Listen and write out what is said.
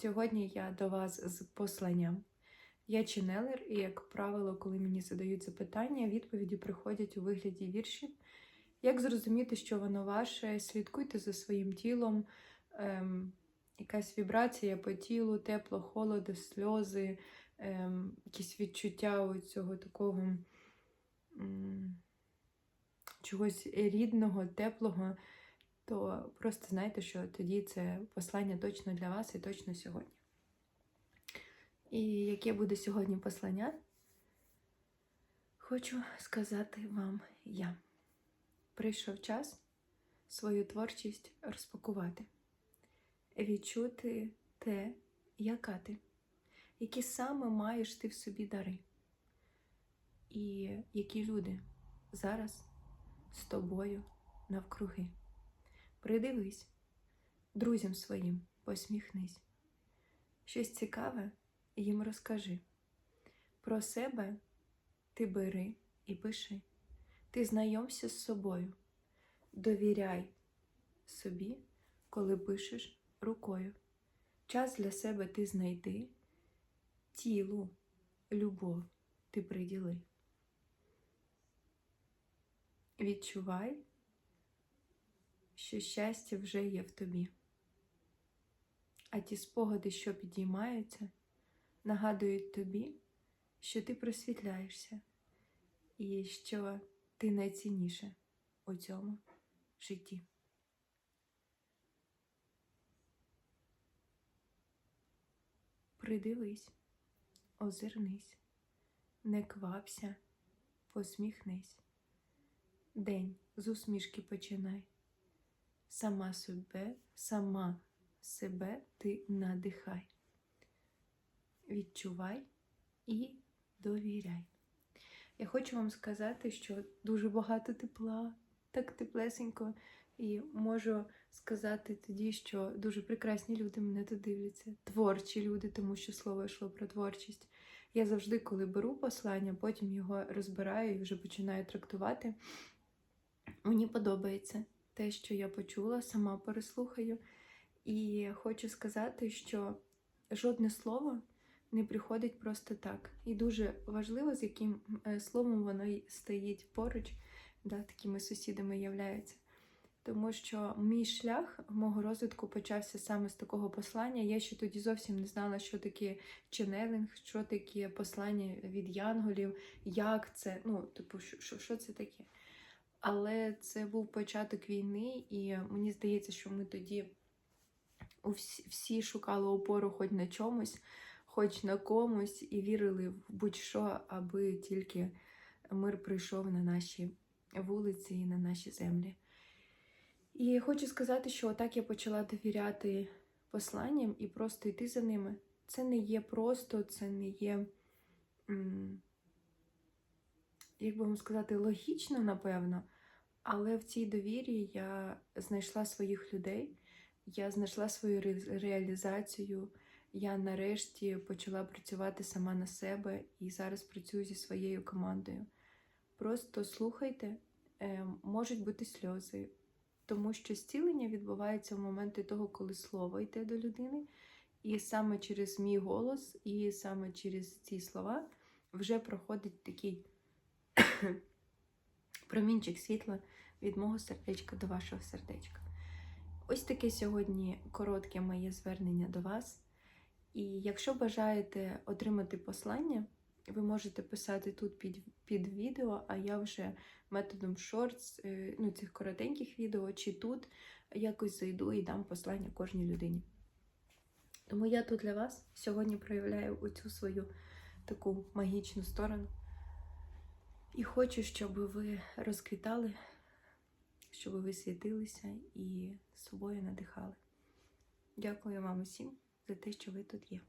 Сьогодні я до вас з посланням. Я ченелер, і, як правило, коли мені задають запитання, відповіді приходять у вигляді віршів. Як зрозуміти, що воно ваше? Слідкуйте за своїм тілом, ем, якась вібрація по тілу, тепло, холоди, сльози, ем, якісь відчуття цього такого м, чогось рідного, теплого, то просто знайте, що тоді це послання точно для вас і точно сьогодні. І яке буде сьогодні послання? Хочу сказати вам я. Прийшов час свою творчість розпакувати, відчути те, яка ти, які саме маєш ти в собі дари, і які люди зараз з тобою навкруги. Придивись, друзям своїм посміхнись. Щось цікаве їм розкажи. Про себе ти бери і пиши. Ти знайомся з собою. Довіряй собі, коли пишеш рукою. Час для себе ти знайди, тілу, любов ти приділи. Відчувай, що щастя вже є в тобі. А ті спогади, що підіймаються, нагадують тобі, що ти просвітляєшся і що ти найцінніше у цьому житті. Придивись, озирнись, не квапся, посміхнись. День з усмішки починай. Сама себе, сама себе ти надихай. Відчувай і довіряй. Я хочу вам сказати, що дуже багато тепла, так теплесенько, і можу сказати тоді, що дуже прекрасні люди мене тут дивляться, творчі люди, тому що слово йшло про творчість. Я завжди, коли беру послання, потім його розбираю і вже починаю трактувати. Мені подобається те, що я почула, сама переслухаю. І хочу сказати, що жодне слово не приходить просто так. І дуже важливо, з яким е, словом воно стоїть поруч, да, такими сусідами являється. Тому що мій шлях мого розвитку почався саме з такого послання. Я ще тоді зовсім не знала, що таке ченелинг, що таке послання від янголів, як це, ну, типу, що, що це таке. Але це був початок війни, і мені здається, що ми тоді всі шукали опору хоч на чомусь, хоч на комусь, і вірили в будь-що, аби тільки мир прийшов на наші вулиці і на наші землі. І хочу сказати, що отак я почала довіряти посланням і просто йти за ними. Це не є просто, це не є, як би вам сказати, логічно, напевно. Але в цій довірі я знайшла своїх людей, я знайшла свою реалізацію. Я нарешті почала працювати сама на себе і зараз працюю зі своєю командою. Просто слухайте, можуть бути сльози, тому що зцілення відбувається в моменти того, коли слово йде до людини, і саме через мій голос, і саме через ці слова вже проходить такий промінчик світла від мого сердечка до вашого сердечка. Ось таке сьогодні коротке моє звернення до вас. І якщо бажаєте отримати послання, ви можете писати тут під під відео, а я вже методом шортс, ну, цих коротеньких відео, чи тут якось зайду і дам послання кожній людині. Тому я тут для вас сьогодні проявляю оцю свою таку магічну сторону. І хочу, щоб ви розквітали, щоб ви світилися і собою надихали. Дякую вам усім за те, що ви тут є.